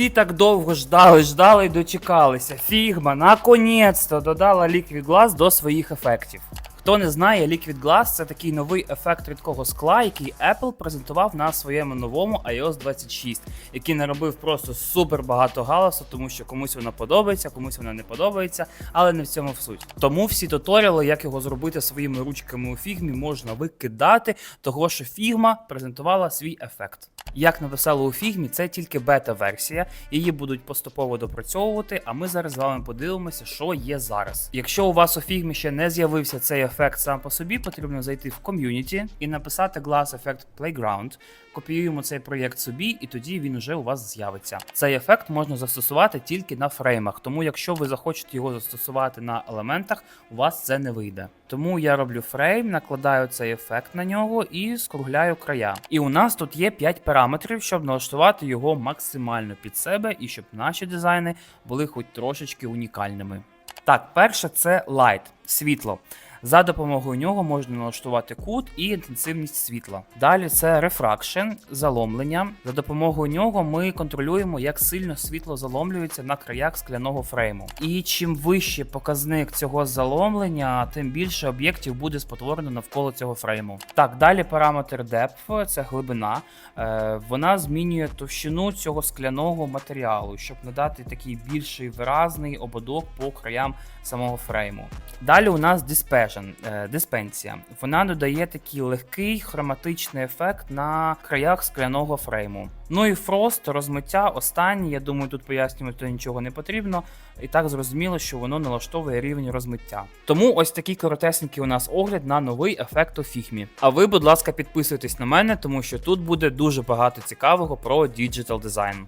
Всі так довго ждали, ждали і дочекалися. Фігма наконець-то додала Liquid Glass до своїх ефектів. Хто не знає, Liquid Glass це такий новий ефект рідкого скла, який Apple презентував на своєму новому iOS 26, який наробив просто супер багато галасу, тому що комусь вона подобається, комусь вона не подобається, але не в цьому суть. Тому всі туторіали, як його зробити своїми ручками у фігмі, можна викидати, того що фігма презентувала свій ефект. Як написали у фігмі, це тільки бета-версія, її будуть поступово допрацьовувати, а ми зараз з вами подивимося, що є зараз. Якщо у вас у фігмі ще не з'явився цей ефект сам по собі, потрібно зайти в ком'юніті і написати Glass Effect Playground. Копіюємо цей проєкт собі, і тоді він уже у вас з'явиться. Цей ефект можна застосувати тільки на фреймах, тому якщо ви захочете його застосувати на елементах, у вас це не вийде. Тому я роблю фрейм, накладаю цей ефект на нього і скругляю края. І у нас тут є 5 параметрів, щоб налаштувати його максимально під себе і щоб наші дизайни були хоч трошечки унікальними. Так, перше це Light, світло. За допомогою нього можна налаштувати кут і інтенсивність світла. Далі це Refraction, заломлення. За допомогою нього ми контролюємо, як сильно світло заломлюється на краях скляного фрейму. І чим вищий показник цього заломлення, тим більше об'єктів буде спотворено навколо цього фрейму. Так, далі параметр Depth, це глибина. Е, вона змінює товщину цього скляного матеріалу, щоб надати такий більший виразний ободок по краям самого фрейму. Далі у нас Dispersion, е, диспенсія. Вона додає такий легкий хроматичний ефект на краях скляного фрейму. Ну і Frost, розмиття останнє, я думаю, тут пояснювати нічого не потрібно. І так зрозуміло, що воно налаштовує рівень розмиття. Тому ось такий коротесенький у нас огляд на новий ефект у фігмі. А ви, будь ласка, підписуйтесь на мене, тому що тут буде дуже багато цікавого про діджитал дизайн.